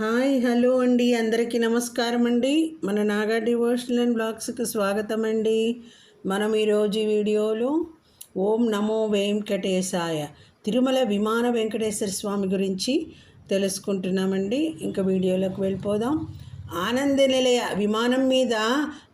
Hi hello అండి. అందరికీ నమస్కారం అండి. మన నాగా డివోషనల్ అండ్ బ్లాగ్స్కి స్వాగతం అండి మనం ఈరోజు వీడియోలో ఓం నమో వెంకటేశాయ తిరుమల విమాన వెంకటేశ్వర స్వామి గురించి తెలుసుకుంటున్నామండి. ఇంకా వీడియోలోకి వెళ్ళిపోదాం. ఆనంద నిలయ విమానం మీద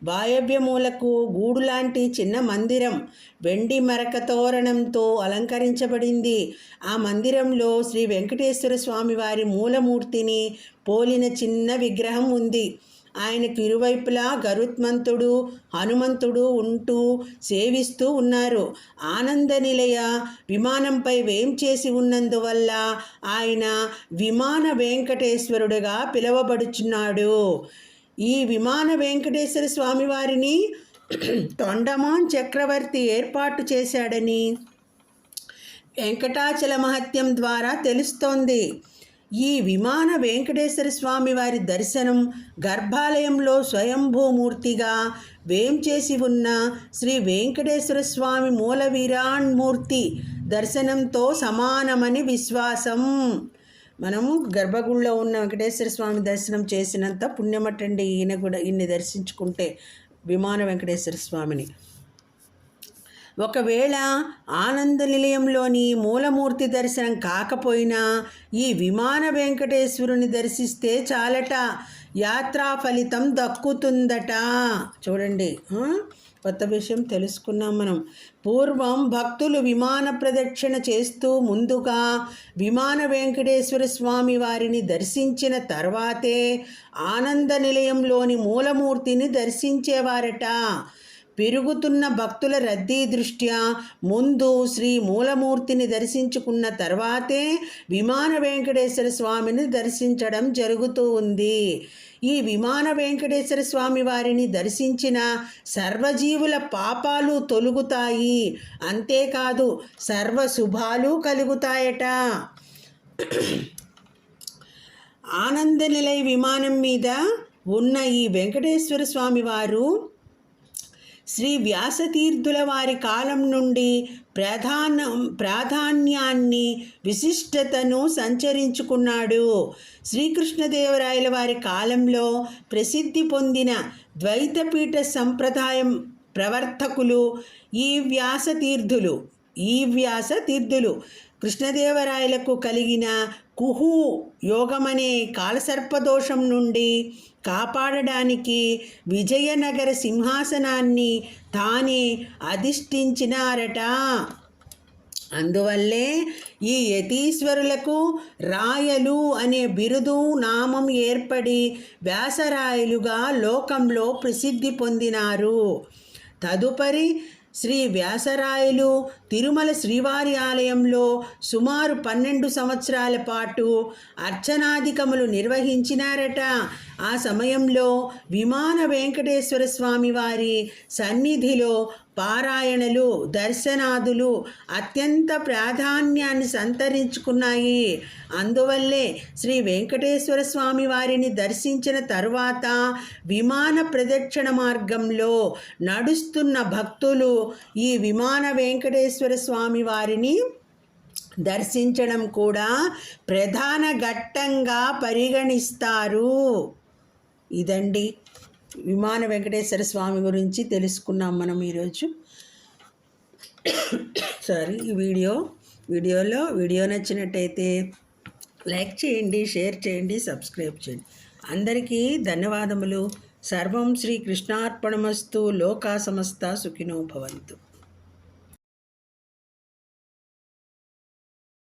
వాయవ్యమూలకు గూడు లాంటి చిన్న మందిరం వెండి మరక తోరణంతో అలంకరించబడింది. ఆ మందిరంలో శ్రీ వెంకటేశ్వర స్వామి వారి మూలమూర్తిని పోలిన చిన్న విగ్రహం ఉంది. ఆయనకు ఇరువైపులా గరుత్మంతుడు హనుమంతుడు ఉంటూ సేవిస్తూ ఉన్నారు. ఆనంద నిలయ విమానంపై వేం చేసి ఉన్నందువల్ల ఆయన విమాన వెంకటేశ్వరుడుగా పిలువబడుచున్నాడు. ఈ విమాన వెంకటేశ్వర స్వామివారిని తొండమాన్ చక్రవర్తి ఏర్పాటు చేశాడని వెంకటాచల మహత్యం ద్వారా తెలుస్తోంది. ఈ విమాన వెంకటేశ్వర స్వామి వారి దర్శనం గర్భాలయంలో స్వయంభూమూర్తిగా వేంచేసి ఉన్న శ్రీ వెంకటేశ్వర స్వామి మూల మూర్తి దర్శనంతో సమానమని విశ్వాసం. మనము గర్భగుడిలో ఉన్న వెంకటేశ్వర స్వామి దర్శనం చేసినంత పుణ్యమటండి ఈయన కూడా ఈయన్ని దర్శించుకుంటే విమాన వెంకటేశ్వర స్వామిని. ఒకవేళ ఆనంద నిలయంలోని మూలమూర్తి దర్శనం కాకపోయినా ఈ విమాన వెంకటేశ్వరుని దర్శిస్తే చాలట. యాత్రా ఫలితం దక్కుతుందట. చూడండి. కొత్త విషయం తెలుసుకున్నాం మనం. పూర్వం భక్తులు విమాన ప్రదక్షిణ చేస్తూ ముందుగా విమాన వెంకటేశ్వర స్వామి వారిని దర్శించిన తర్వాతే ఆనంద నిలయంలోని మూలమూర్తిని దర్శించేవారట. పెరుగుతున్న భక్తుల రద్దీ దృష్ట్యా ముందు శ్రీ మూలమూర్తిని దర్శించుకున్న తర్వాతే విమాన వెంకటేశ్వర స్వామిని దర్శించడం జరుగుతూ ఉంది. ఈ విమాన వెంకటేశ్వర స్వామి వారిని దర్శించిన సర్వజీవుల పాపాలు తొలుగుతాయి. అంతేకాదు సర్వ శుభాలు కలుగుతాయట. ఆనంద నిలయ విమానం మీద ఉన్న ఈ వెంకటేశ్వర స్వామి వారు శ్రీ వ్యాసతీర్థుల వారి కాలం నుండి ప్రధాన ప్రాధాన్యాన్ని విశిష్టతను సంచరించుకున్నాడు. శ్రీకృష్ణదేవరాయల వారి కాలంలో ప్రసిద్ధి పొందిన ద్వైతపీఠ సంప్రదాయం ప్రవర్తకులు ఈ వ్యాసతీర్థులు ఈ వ్యాస తీర్థులు కృష్ణదేవరాయలకు కలిగిన కుహు యోగమనే కాలసర్పదోషం నుండి కాపాడడానికి విజయనగర సింహాసనాన్ని తానే అధిష్ఠించినారట. అందువల్లే ఈ యతీశ్వరులకు రాయలు అనే బిరుదు నామం ఏర్పడి వ్యాసరాయలుగా లోకంలో ప్రసిద్ధి పొందినారు. తదుపరి శ్రీ వ్యాసరాయలు తిరుమల శ్రీవారి ఆలయంలో సుమారు పన్నెండు సంవత్సరాల పాటు అర్చనాధికములు నిర్వహించినారట. ఆ సమయంలో విమాన వెంకటేశ్వర స్వామి వారి సన్నిధిలో పారాయణలు దర్శనాదులు అత్యంత ప్రాధాన్యాన్ని సంతరించుకున్నాయి. అందువల్లే శ్రీ వెంకటేశ్వర స్వామి వారిని దర్శించిన తరువాత విమాన ప్రదక్షిణ మార్గంలో నడుస్తున్న భక్తులు ఈ విమాన వెంకటేశ్వర వెంకటేశ్వర స్వామి వారిని దర్శించడం కూడా ప్రధాన ఘట్టంగా పరిగణిస్తారు. ఇదండి విమాన వెంకటేశ్వర స్వామి గురించి తెలుసుకున్నాం మనం ఈరోజు. సారీ ఈ వీడియో వీడియోలో వీడియో నచ్చినట్టయితే లైక్ చేయండి షేర్ చేయండి సబ్స్క్రైబ్ చేయండి. అందరికీ ధన్యవాదములు. సర్వం శ్రీ కృష్ణార్పణమస్తు లోకా సమస్త సుఖినో భవంతు.